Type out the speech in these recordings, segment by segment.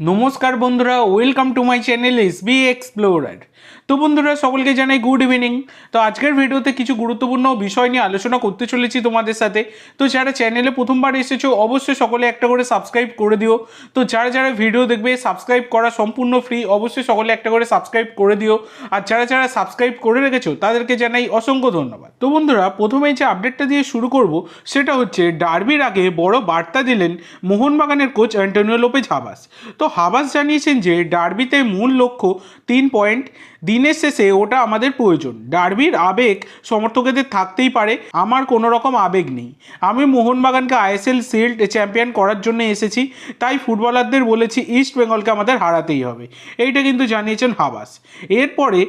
নমস্কার বন্ধুরা welcome to my channel S B explorer তো বন্ধুরা, সকলকে জানাই গুড ইভিনিং তো আজকের ভিডিওতে কিছু গুরুত্বপূর্ণ বিষয় নিয়ে আলোচনা করতে চলেছি তোমাদের সাথে। তো যারা চ্যানেলে প্রথমবার এসেছ, অবশ্যই সকলে একটা করে সাবস্ক্রাইব করে দিও। তো যারা যারা ভিডিও দেখবে সাবস্ক্রাইব করা সম্পূর্ণ ফ্রি অবশ্যই সকলে একটা করে সাবস্ক্রাইব করে দিও। আর যারা যারা সাবস্ক্রাইব করে রেখেছো, তাদেরকে জানাই অসংখ্য ধন্যবাদ। তো বন্ধুরা প্রথমেই যে আপডেটটা দিয়ে শুরু করব, সেটা হচ্ছে ডার্বির আগে বড় বার্তা দিলেন মোহনবাগানের কোচ অ্যান্টোনিও লোপেজ হাবাস তো হাবাস জানিয়েছেন যে, ডার্বিতে মূল লক্ষ্য তিন পয়েন্ট দিনের শেষে ওটা আমাদের প্রয়োজন। ডার্বির আবেগ সমর্থকদের থাকতেই পারে, আমার কোনো রকম আবেগ নেই। আমি মোহনবাগানকে আইএসএল শিল্ড চ্যাম্পিয়ন করার জন্য এসেছি, তাই ফুটবলারদের বলেছি, ইস্ট বেঙ্গলকে আমাদের হারাতেই হবে। এইটা কিন্তু জানিয়েছেন হাবাস। এরপরে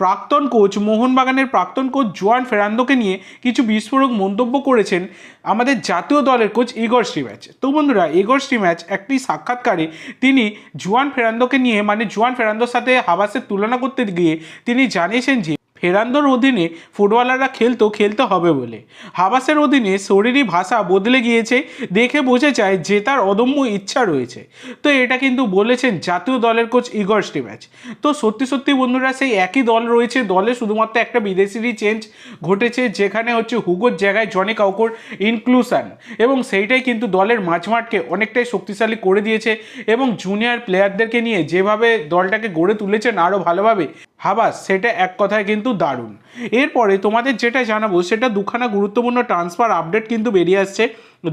প্রাক্তন কোচ মোহনবাগানের প্রাক্তন কোচ জোয়ান ফেরান্দোকে নিয়ে কিছু বিস্ফোরক মন্তব্য করেছেন আমাদের জাতীয় দলের কোচ ইগর শ্রীম্যাচ। তো বন্ধুরা, ইগর শ্রীম্যাচ একটি সাক্ষাৎকারে তিনি জুয়ান ফেরান্দোকে নিয়ে মানে জোয়ান ফেরান্দোর সাথে হাবাসের তুলনা করতে গিয়ে তিনি জানিয়েছেন যে ফেরান্দোর অধীনে ফুটবলাররা খেলতো, খেলতে হবে বলে। হাবাসের অধীনে শরীরী ভাষা বদলে গিয়েছে, দেখে বোঝা যায় যে তার অদম্য ইচ্ছা রয়েছে। তো এটা কিন্তু বলেছেন জাতীয় দলের কোচ ইগর স্টিম্যাচ তো সত্যি সত্যি বন্ধুরা, সেই একই দল রয়েছে, দলে শুধুমাত্র একটা বিদেশিরই চেঞ্জ ঘটেছে, যেখানে হচ্ছে হুগোর জায়গায় জনি কাউকোর ইনক্লুশন এবং সেইটাই কিন্তু দলের মাঝমাঠকে অনেকটাই শক্তিশালী করে দিয়েছে এবং জুনিয়র প্লেয়ারদেরকে নিয়ে যেভাবে দলটাকে গড়ে তুলেছেন আরও ভালোভাবে হাবাস সেটা এক কথায় কিন্তু দারুণ। এরপরে তোমাদের যেটা জানাব, সেটা দুখানা গুরুত্বপূর্ণ ট্রান্সফার আপডেট কিন্তু বেরিয়ে আসছে।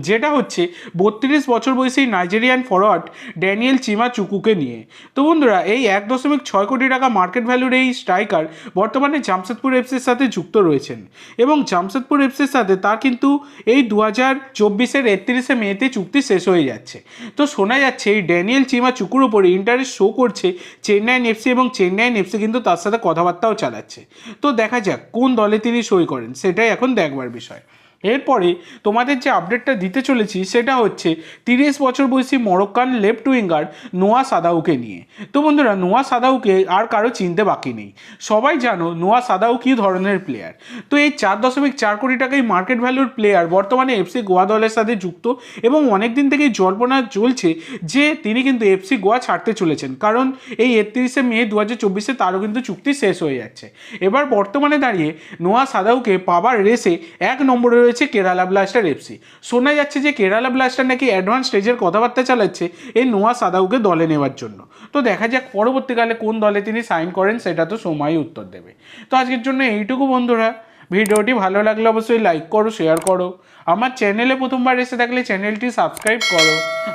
যেটা হচ্ছে, বত্রিশ বছর বয়সী নাইজেরিয়ান ফরওয়ার্ড ড্যানিয়েল চিমা চুকুকে নিয়ে। তো বন্ধুরা, এই এক দশমিক ছয় কোটি টাকা মার্কেট ভ্যালুর এই স্ট্রাইকার বর্তমানে জামশেদপুর এফসির সাথে যুক্ত রয়েছেন। এবং জামশেদপুর এফসির সাথে তার কিন্তু এই দু হাজার চব্বিশের একত্রিশে মেতে চুক্তি শেষ হয়ে যাচ্ছে। তো শোনা যাচ্ছে, এই ড্যানিয়েল চিমা চুকুর ওপরে ইন্টারেস্ট শো করছে চেন্নাইন এফসি এবং চেন্নাইন এফসি কিন্তু তার সাথে কথাবার্তাও চালাচ্ছে। তো দেখা যাক, কোন দলে তিনি সই করেন, সেটাই এখন দেখবার বিষয়। এরপরে তোমাদের যে আপডেটটা দিতে চলেছি সেটা হচ্ছে তিরিশ বছর বয়সী মরক্কান লেফট উইঙ্গার নোয়া সাদাউকে নিয়ে। তো বন্ধুরা, নোয়া সাদাউকে আর কারও চিনতে বাকি নেই। সবাই জানো নোয়া সাদাউ কী ধরনের প্লেয়ার তো এই চার দশমিক চার কোটি টাকাই মার্কেট ভ্যালুর প্লেয়ার বর্তমানে এফসি গোয়া দলের সাথে যুক্ত এবং অনেক দিন থেকেই জল্পনা চলছে যে তিনি কিন্তু এফসি গোয়া ছাড়তে চলেছেন। কারণ এই একত্রিশে মে দু হাজার চব্বিশে তারও কিন্তু চুক্তি শেষ হয়ে যাচ্ছে। এবার বর্তমানে দাঁড়িয়ে নোয়া সাদাউকে পাবার রেসে এক নম্বরে রয়েছে কেরালা ব্লাস্টার এফসি শোনা যাচ্ছে যে কেরালা ব্লাস্টার নাকি অ্যাডভান্স স্টেজের কথাবার্তা চালাচ্ছে এই নোয়া সাদাউকে দলে নেওয়ার জন্য। তো দেখা যাক পরবর্তীকালে কোন দলে তিনি সাইন করেন, সেটা তো সময়ই উত্তর দেবে। তো আজকের জন্য এইটুকু বন্ধুরা। ভিডিওটি ভালো লাগলে অবশ্যই লাইক করো শেয়ার করো। আমার চ্যানেলে প্রথমবার এসে থাকলে চ্যানেলটি সাবস্ক্রাইব করো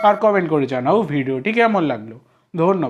আর কমেন্ট করে জানাও ভিডিওটি কেমন লাগল। ধন্যবাদ।